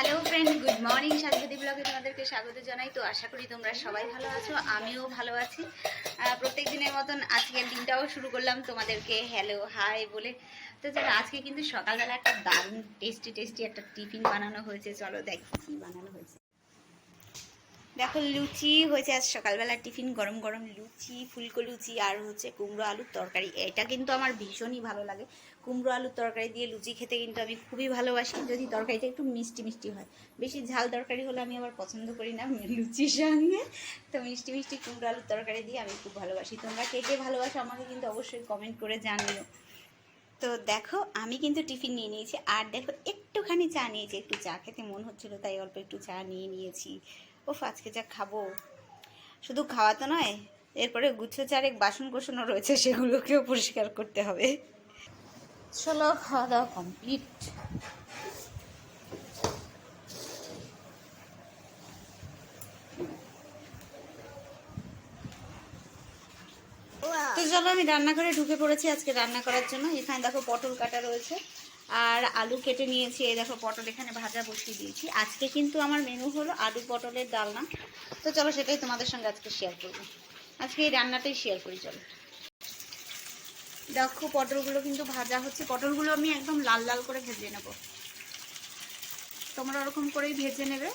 Hello friend good morning Sajbati ব্লগে তোমাদেরকে স্বাগত জানাই। তো আশা করি তোমরা সবাই ভালো আছো, আমিও ভালো আছি। প্রত্যেক দিনের মতন আজকের দিনটাও শুরু করলাম তোমাদেরকে হ্যালো হাই বলে। তো চলো, আজকে কিন্তু সকালবেলা একটা দারুণ টেস্টি টেস্টি একটা টিফিন বানানো হয়েছে। চলো দেখি কী বানানো হয়েছে। দেখো লুচি হয়েছে আজ সকালবেলা টিফিন, গরম গরম লুচি, ফুলকো লুচি আর হচ্ছে কুমড়ো আলুর তরকারি। এটা কিন্তু আমার ভীষণই ভালো লাগে। কুমড়ো আলুর তরকারি দিয়ে লুচি খেতে কিন্তু আমি খুবই ভালোবাসি। যদি তরকারিটা একটু মিষ্টি মিষ্টি হয়। বেশি ঝাল তরকারি হলে আমি আবার পছন্দ করি না লুচির সঙ্গে। তো মিষ্টি মিষ্টি কুমড়ো আলুর তরকারি দিয়ে আমি খুব ভালোবাসি। তোমরা কে কে ভালোবাসো আমাকে কিন্তু অবশ্যই কমেন্ট করে জানিও। তো দেখো, আমি কিন্তু টিফিন নিয়ে নিয়েছি। আর দেখো, একটুখানি চা নিয়েছি। একটু চা খেতে মন হচ্ছিল, তাই অল্প একটু চা নিয়ে নিয়েছি। ওফ আজকে যা খাব। শুধু খাওয়া তো নয় এরপরে গুচ্ছ চারেক বাসন কোসনও রয়েছে সেগুলোকেও পরিষ্কার করতে হবে। চলো খাওয়া দাওয়া কমপ্লিট তো চলো আমি রান্নাঘরে ঢুকে পড়েছি আজকে রান্না করার জন্য। এখানে দেখো পটল কাটা রয়েছে। আর আলু কেটে নিয়েছি, এই দেখো পটল এখানে ভাজা বসিয়ে দিয়েছি। আজকে কিন্তু আমার মেনু হলো আলু পটলের ডালনা। তো চলো সেটাই তোমাদের সঙ্গে আজকে শেয়ার করব। আজকে এই রান্নাটাই শেয়ার করি, চলো। দেখো পটলগুলো কিন্তু ভাজা হচ্ছে। পটলগুলো আমি একদম লাল লাল করে ভেজে নেব। তোমরা ওরকম করেই ভেজে নেবে।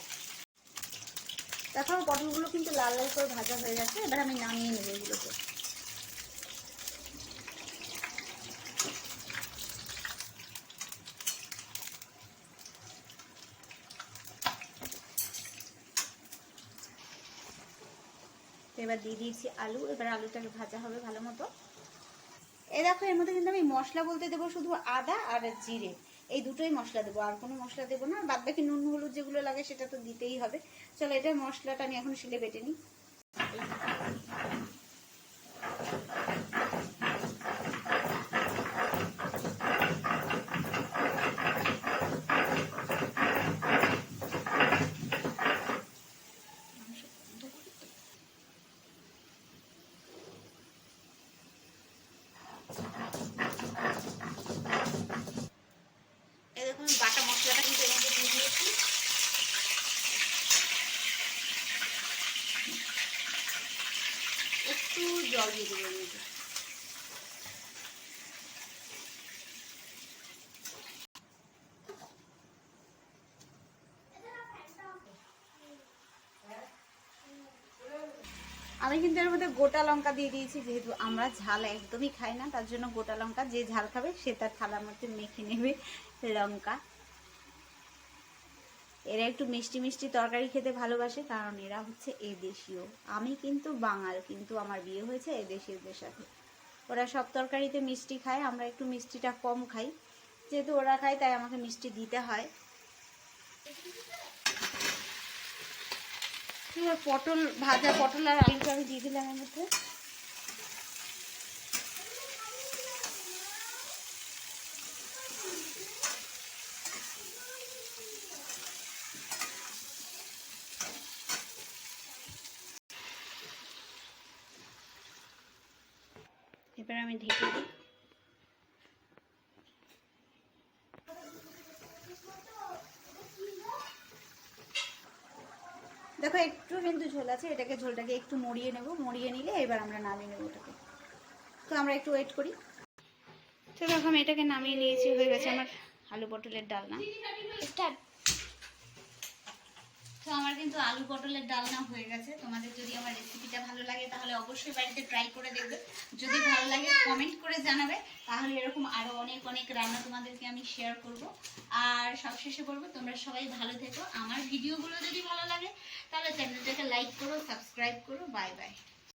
দেখো পটলগুলো কিন্তু লাল লাল করে ভাজা হয়ে গেছে। এবার আমি নামিয়ে নেব এগুলোকে। এবার দিয়ে দিয়েছি আলু, এবার আলুটাকে ভাজা হবে ভালো মতো। এ দেখো, এর মধ্যে কিন্তু আমি মশলা বলতে দেবো শুধু আদা আর জিরে। এই দুটোই মশলা দেবো, আর কোনো মশলা দেবো না। বাদ বাকি নুন, হলুদ যেগুলো লাগে সেটা তো দিতেই হবে। চলো এটা মশলাটা আমি এখন শিলে বেটে নিই এই দেখুন বাটা মশলাটা কিন্তু এর মধ্যে দিয়ে দিয়েছি একটু জল দিয়ে দেবো আমি কিন্তু এর মধ্যে গোটা লঙ্কা দিয়ে দিয়েছি, যেহেতু আমরা ঝাল একদমই খাই না, তার জন্য গোটা লঙ্কা যে ঝাল খাবে সে তার থালার মধ্যে মেখে নেবে লঙ্কা। এরা একটু মিষ্টি মিষ্টি তরকারি খেতে ভালোবাসে, কারণ এরা হচ্ছে এদেশীয় আমি কিন্তু বাঙাল, কিন্তু আমার বিয়ে হয়েছে এদেশীয়দের সাথে। ওরা সব তরকারিতে মিষ্টি খায়, আমরা একটু মিষ্টিটা কম খাই। যেহেতু ওরা খায়, তাই আমাকে মিষ্টি দিতে হয়। পটল, ভাজা পটল আর আলুটা আমি দিয়ে দিলাম এর মধ্যে। এবার আমি ঢেকে দিই। দেখো, একটু কিন্তু ঝোল আছে, এটাকে ঝোলটাকে একটু মরিয়ে নেব। মরিয়ে নিলে এবার আমরা নামিয়ে নেব ওটাকে। তো আমরা একটু ওয়েট করি। তো দেখো, আমি এটাকে নামিয়ে নিয়েছি, হয়ে গেছে আমার আলু পটলের ডালনা। তো আমার কিন্তু আলু পটলের ডালনা হয়ে গেছে। তোমাদের যদি আমার রেসিপিটা ভালো লাগে, তাহলে অবশ্যই বাড়িতে ট্রাই করে দেখবে। যদি ভালো লাগে কমেন্ট করে জানাবে। তাহলে এরকম আরও অনেক অনেক রান্না তোমাদেরকে আমি শেয়ার করব। আর সবশেষে বলব, তোমরা সবাই ভালো থেকো। আমার ভিডিওগুলো যদি ভালো লাগে, তাহলে চ্যানেলটাকে লাইক করো সাবস্ক্রাইব করো। Bye bye